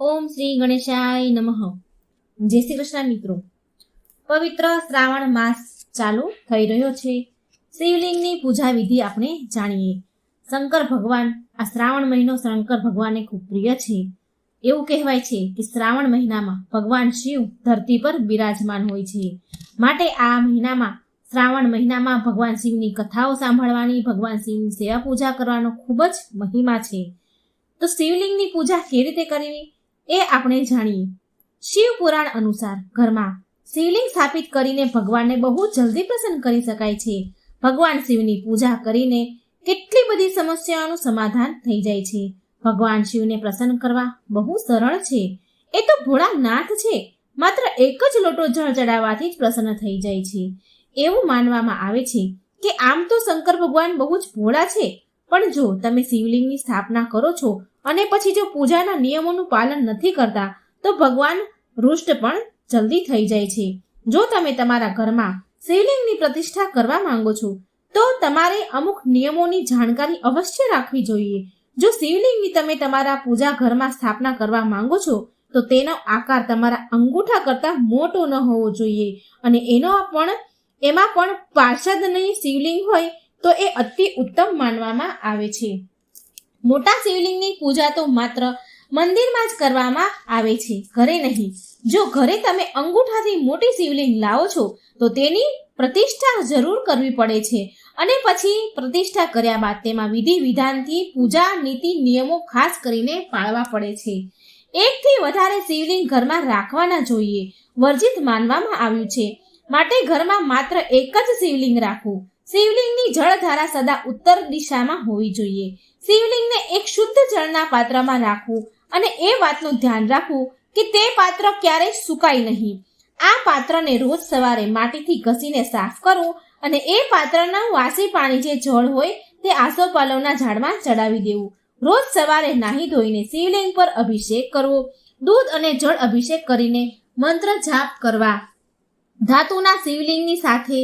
ઓમ શ્રી ગણેશાય નમઃ. જય શ્રી કૃષ્ણ મિત્રો. પવિત્ર શ્રાવણ માસ ચાલુ થઈ રહ્યો છે. શિવલિંગની પૂજા વિધિ આપણે જાણીએ. શંકર ભગવાન, આ શ્રાવણ મહિનો શંકર ભગવાનને ખૂબ પ્રિય છે. એવું કહેવાય છે કે શ્રાવણ મહિનામાં ભગવાન શિવ ધરતી પર બિરાજમાન હોય છે. માટે આ મહિનામાં, શ્રાવણ મહિનામાં ભગવાન શિવની કથાઓ સાંભળવાની, ભગવાન શિવની સેવા પૂજા કરવાનો ખૂબ જ મહિમા છે. તો શિવલિંગની પૂજા કેવી રીતે કરવી? એ આપણે જાણીએ. શિવ પુરાણ અનુસાર ઘરમાં શિવલિંગ સ્થાપિત કરીને ભગવાનને બહુ જલ્દી પ્રસન્ન કરી શકાય છે. ભગવાન શિવની પૂજા કરીને કેટલી બધી સમસ્યાઓનું સમાધાન થઈ જાય છે. ભગવાન શિવને પ્રસન્ન કરવા બહુ સરળ છે. એ તો ભોળાનાથ છે. માત્ર એક જ લોટો જળ ચડાવવાથી જ પ્રસન્ન થઈ જાય છે. એવું માનવામાં આવે છે કે આમ તો શંકર ભગવાન બહુ જ ભોળા છે. પણ જો તમે શિવલિંગની સ્થાપના કરો છો અને પછી જો પૂજાના નિયમોનું પાલન નથી કરતા, તો ભગવાન રુષ્ટ પણ જલ્દી થઈ જાય છે. જો તમે તમારા ઘરમાં શિવલિંગની પ્રતિષ્ઠા કરવા માંગો છો, તો તમારે અમુક નિયમોની જાણકારી અવશ્ય રાખવી જોઈએ. જો શિવલિંગની તમે તમારા પૂજા ઘરમાં સ્થાપના કરવા માંગો છો, તો તેનો આકાર તમારા અંગૂઠા કરતાં મોટો ન હોવો જોઈએ. અને એનો પણ, એમાં પણ પાર્ષદની શિવલિંગ હોય, તો એ અતિ ઉત્તમ માનવામાં આવે છે. મોટા શિવલિંગની પૂજા તો માત્ર મંદિરમાં જ કરવામાં આવે છે, ઘરે નહીં. જો ઘરે તમે અંગૂઠાથી મોટી શિવલિંગ લાવો છો, તો તેની પ્રતિષ્ઠા જરૂર કરવી પડે છે. અને પછી પ્રતિષ્ઠા કર્યા બાદ તેમાં વિધિ વિધાનથી પૂજા નીતિ નિયમો ખાસ કરીને પાળવા પડે છે. એકથી વધારે શિવલિંગ ઘરમાં રાખવાના જોઈએ, વર્જિત માનવામાં આવ્યું છે. માટે ઘરમાં માત્ર એક જ શિવલિંગ રાખવું. શિવલિંગની જળધારા સદા ઉત્તર દિશામાં હોવી જોઈએ. શિવલિંગને એક શુદ્ધ જળના પાત્રમાં રાખવું અને એ વાતનું ધ્યાન રાખવું કે તે પાત્ર ક્યારેય સુકાય નહીં. આ પાત્રને રોજ સવારે માટીથી ઘસીને સાફ કરવું અને એ પાત્રના વાસી પાણી જે જળ હોય તે આસોપાલવના ઝાડમાં ચડાવી દેવું. રોજ સવારે નાહી ધોઈને શિવલિંગ પર અભિષેક કરવો. દૂધ અને જળ અભિષેક કરીને મંત્ર જાપ કરવા. ધાતુના શિવલિંગની સાથે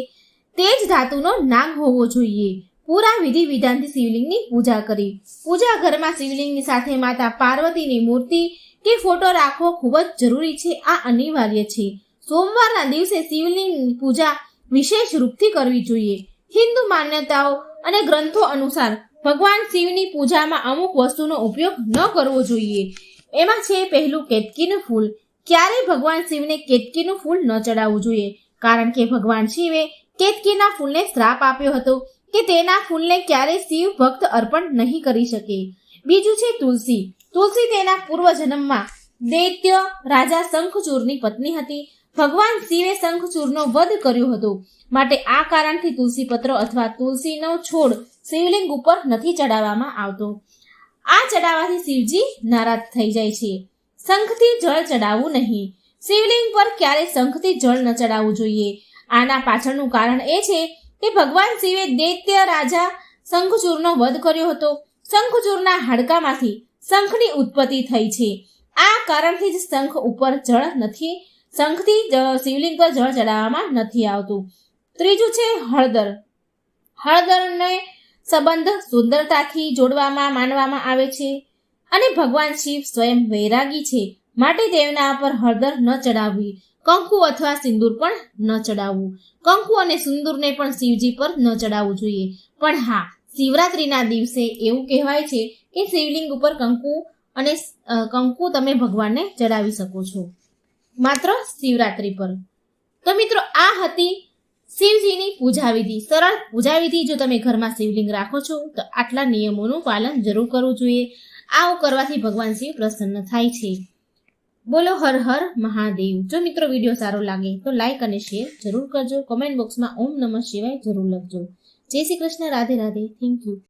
તે જ ધાતુનો નાગ હોવો જોઈએ. પૂરા વિધિ વિધાનથી શિવલિંગની પૂજા કરી. પૂજા ઘરમાં શિવલિંગની સાથે માતા પાર્વતીની મૂર્તિ કે ફોટો રાખવો ખૂબ જ જરૂરી છે. આ અનિવાર્ય છે. સોમવારના દિવસે શિવલિંગની પૂજા વિશેષ રૂપથી કરવી જોઈએ. હિન્દુ માન્યતાઓ અને ગ્રંથો અનુસાર ભગવાન શિવની પૂજામાં અમુક વસ્તુનો ઉપયોગ ન કરવો જોઈએ. એમાં છે પહેલું કેતકીનું ફૂલ. ક્યારેય ભગવાન શિવને કેતકીનું ફૂલ ન ચડાવવું જોઈએ. કારણ કે ભગવાન શિવે કેતકીના ફૂલને શ્રાપ આપ્યો હતો કે તેના ફૂલને ક્યારેય શિવ ભક્ત અર્પણ નહીં કરી શકે. બીજું છે તુલસી. તુલસી તેના પૂર્વજન્મમાં દૈત્ય રાજા શંખચૂરની પત્ની હતી. ભગવાન શિવે શંખચૂરનો વધ કર્યો હતો. માટે આ કારણથી તુલસી પત્રો અથવા તુલસીનો છોડ શિવલિંગ ઉપર નથી ચડાવવામાં આવતો. આ ચડાવવાથી શિવજી નારાજ થઈ જાય છે. શંખથી જળ ચડાવવું નહીં. શિવલિંગ પર ક્યારે શંખથી જળ ન ચડાવવું જોઈએ. આના પાછળનું કારણ એ છે કે ભગવાન શિવે દૈત્ય રાજા શંખચૂરનો વધ કર્યો હતો. શંખચૂરના હાડકામાંથી શંખની ઉત્પત્તિ થઈ છે. આ કારણથી જ શંખ ઉપર જળ નથી, શંખથી શિવલિંગ પર જળ ચડાવવામાં નથી આવતું. ત્રીજું છે હળદર. હળદરને સંબંધ સુંદરતાથી જોડવામાં, માનવામાં આવે છે અને ભગવાન શિવ સ્વયં વૈરાગી છે. માટે તેના પર હળદર ન ચડાવવી, કંકુ અથવા સિંદૂર પણ ન ચડાવવું. કંકુ અને સિંદૂરને પણ શિવજી પર ન ચડાવવું જોઈએ. પણ હા, શિવરાત્રિના દિવસે એવું કહેવાય છે કે શિવલિંગ ઉપર કંકુ અને કંકુ તમે ભગવાનને ચડાવી શકો છો. માત્ર શિવરાત્રિ પર. તો મિત્રો, આ હતી શિવજીની પૂજા વિધિ. સરળ પૂજા વિધિ જો તમે ઘરમાં શિવલિંગ રાખો છો, તો આટલા નિયમોનું પાલન જરૂર કરવું જોઈએ. આવું કરવાથી ભગવાન શિવ પ્રસન્ન થાય છે. બોલો હર હર મહાદેવ. જો મિત્રો વીડિયો સારો લાગે તો લાઈક અને શેર જરૂર કરજો. કોમેન્ટ બોક્સમાં ઓમ નમઃ શિવાય જરૂર લખજો. જય શ્રી કૃષ્ણ, રાધે રાધે. Thank you